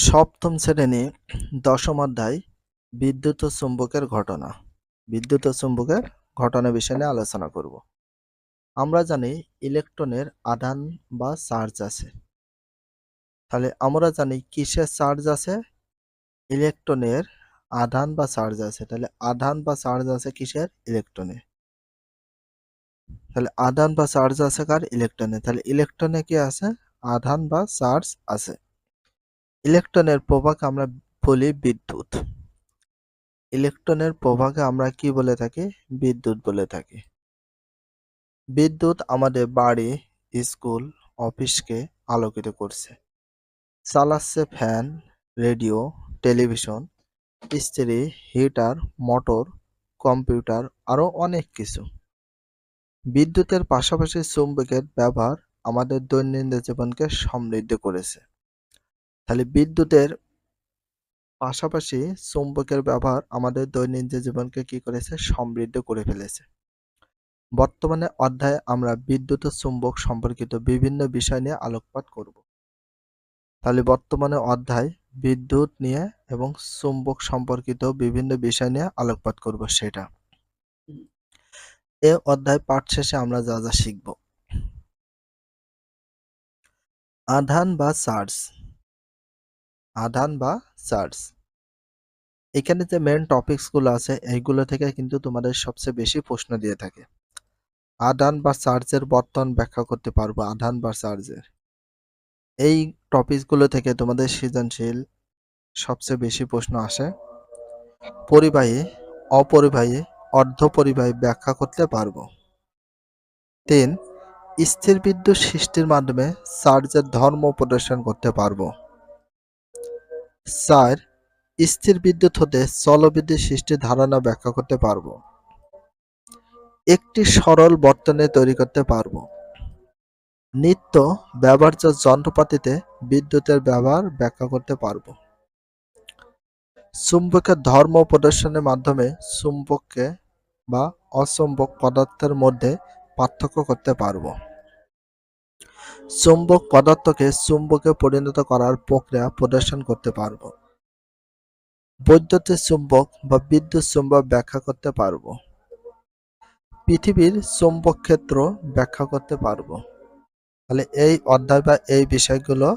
সপ্তম শ্রেণি, দশম অধ্যায়, বিদ্যুৎ চুম্বকের ঘটনা। বিদ্যুৎ চুম্বকের ঘটনা বিষয় নিয়ে আলোচনা করব। আমরা জানি ইলেকট্রনের আধান বা চার্জ আছে। তাহলে আমরা জানি কিসের চার্জ আছে? ইলেকট্রনের আধান বা চার্জ আছে। তাহলে আধান বা চার্জ আছে কিসের? ইলেকট্রনে। তাহলে আধান বা চার্জ আছে কার? ইলেকট্রনে। তাহলে ইলেকট্রনে কি আছে? আধান বা চার্জ আছে। ইলেকট্রনের প্রভাবকে আমরা বলি বিদ্যুৎ। ইলেকট্রনের প্রভাবকে আমরা কি বলে থাকি? বিদ্যুৎ বলে থাকি। বিদ্যুৎ আমাদের বাড়ি, স্কুল, অফিসকে আলোকিত করছে। চালাচ্ছে ফ্যান, রেডিও, টেলিভিশন, ইস্ত্রি, হিটার, মোটর, কম্পিউটার, আরও অনেক কিছু। বিদ্যুতের পাশাপাশি চুম্বকের ব্যবহার আমাদের দৈনন্দিন জীবনকে সমৃদ্ধ করেছে। তাহলে বিদ্যুতের পাশাপাশি চুম্বকের ব্যবহার আমাদের দৈনন্দিন জীবনকে কি করেছে? সমৃদ্ধ করে ফেলেছে। বর্তমানে অধ্যায়ে আমরা বিদ্যুৎ ও চুম্বক সম্পর্কিত বিভিন্ন বিষয় নিয়ে আলোকপাত করব। তাহলে বর্তমানে অধ্যায় বিদ্যুৎ নিয়ে এবং চুম্বক সম্পর্কিত বিভিন্ন বিষয় নিয়ে আলোকপাত করব সেটা। এ অধ্যায় পাঠ শেষে আমরা যা যা শিখব। আধান বা চার্জ। আধান বা চার্জ। এখানে যে মেন টপিকসগুলো আছে, এইগুলো থেকে কিন্তু তোমাদের সবচেয়ে বেশি প্রশ্ন দিয়ে থাকে। আধান বা চার্জের বর্তন ব্যাখ্যা করতে পারব, আধান বা চার্জের। এই টপিকসগুলো থেকে তোমাদের সৃজনশীল সবচেয়ে বেশি প্রশ্ন আসে। পরিবাহী, অপরিবাহী, অর্ধপরিবাহী ব্যাখ্যা করতে পারব। তিন স্থির বিদ্যুৎ সৃষ্টির মাধ্যমে চার্জের ধর্ম প্রদর্শন করতে পারব। চার স্থির বিদ্যুৎ হতে চলবিদ্যুৎ সৃষ্টির ধারণা ব্যাখ্যা করতে পারব। একটি সরল বর্তনে তৈরি করতে পারব। নিত্য ব্যবহার্য যন্ত্রপাতিতে বিদ্যুতের ব্যবহার ব্যাখ্যা করতে পারব। চুম্বকের ধর্ম প্রদর্শনের মাধ্যমে চুম্বককে বা অচুম্বক পদার্থের মধ্যে পার্থক্য করতে পারব। চুম্বক পদার্থকে চুম্বকে পরিণত করার প্রক্রিয়া প্রদর্শন করতে পারব। বৈদ্যুতিক চুম্বক বা বিদ্যুৎ চুম্বক ব্যাখ্যা করতে পারব। পৃথিবীর চুম্বক ক্ষেত্র ব্যাখ্যা করতে পারব। তাহলে এই অধ্যায় বা এই বিষয়গুলো